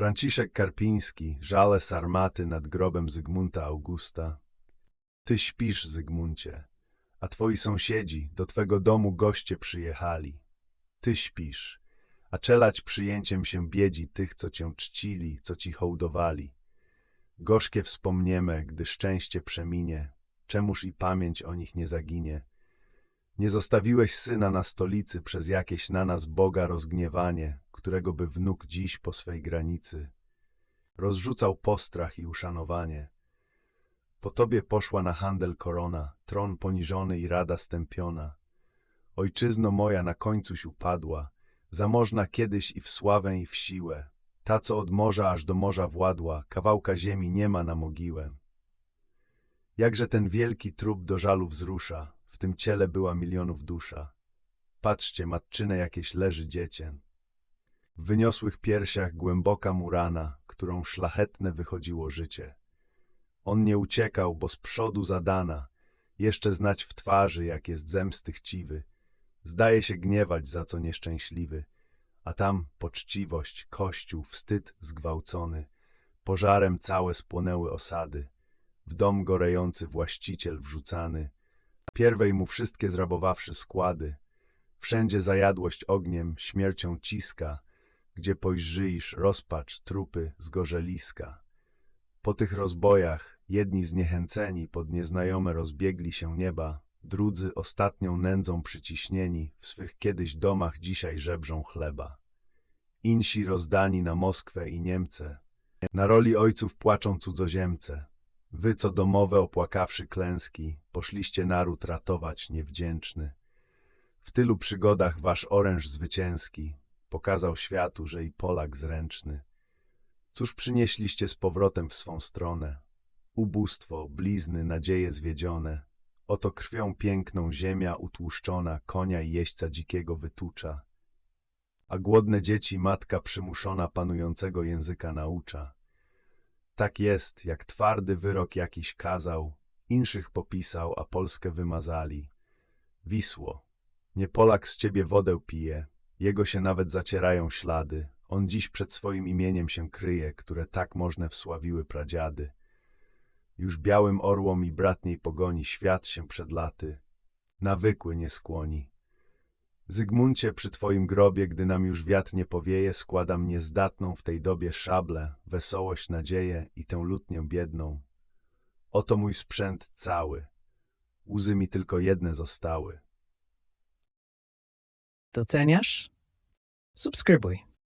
Franciszek Karpiński, żale sarmaty nad grobem Zygmunta Augusta. Ty śpisz, Zygmuncie, a twoi sąsiedzi do twego domu goście przyjechali. Ty śpisz, a czelać przyjęciem się biedzi tych, co cię czcili, co ci hołdowali. Gorzkie wspomniemy, gdy szczęście przeminie, czemuż i pamięć o nich nie zaginie. Nie zostawiłeś syna na stolicy przez jakieś na nas Boga rozgniewanie, którego by wnuk dziś po swej granicy rozrzucał postrach i uszanowanie. Po tobie poszła na handel korona, tron poniżony i rada stępiona. Ojczyzno moja na końcuś upadła, zamożna kiedyś i w sławę i w siłę. Ta, co od morza aż do morza władła, kawałka ziemi nie ma na mogiłę. Jakże ten wielki trup do żalu wzrusza, w tym ciele była milionów dusza. Patrzcie, matczynę jakieś leży dziecię. W wyniosłych piersiach głęboka murana, którą szlachetne wychodziło życie. On nie uciekał, bo z przodu zadana, jeszcze znać w twarzy, jak jest zemsty chciwy. Zdaje się gniewać, za co nieszczęśliwy, a tam poczciwość, kościół, wstyd zgwałcony. Pożarem całe spłonęły osady, w dom gorejący właściciel wrzucany. Pierwej mu wszystkie zrabowawszy składy, wszędzie zajadłość ogniem, śmiercią ciska, gdzie pojrzyjsz rozpacz, trupy, zgorzeliska. Po tych rozbojach jedni zniechęceni pod nieznajome rozbiegli się nieba, drudzy ostatnią nędzą przyciśnieni w swych kiedyś domach dzisiaj żebrzą chleba. Insi rozdani na Moskwę i Niemce, na roli ojców płaczą cudzoziemce. Wy, co domowe opłakawszy klęski, poszliście naród ratować niewdzięczny. W tylu przygodach wasz oręż zwycięski pokazał światu, że i Polak zręczny. Cóż przynieśliście z powrotem w swą stronę? Ubóstwo, blizny, nadzieje zwiedzione. Oto krwią piękną ziemia utłuszczona, konia i jeźdźca dzikiego wytucza. A głodne dzieci matka przymuszona panującego języka naucza. Tak jest, jak twardy wyrok jakiś kazał, inszych popisał, a Polskę wymazali. Wisło, nie Polak z ciebie wodę pije, jego się nawet zacierają ślady. On dziś przed swoim imieniem się kryje, które tak możne wsławiły pradziady. Już białym orłom i bratniej pogoni świat się przed laty nawykły nie skłoni. Zygmuncie, przy twoim grobie, gdy nam już wiatr nie powieje, składam niezdatną w tej dobie szablę, wesołość, nadzieję i tę lutnię biedną. Oto mój sprzęt cały. Łzy mi tylko jedne zostały. Doceniasz? Subskrybuj.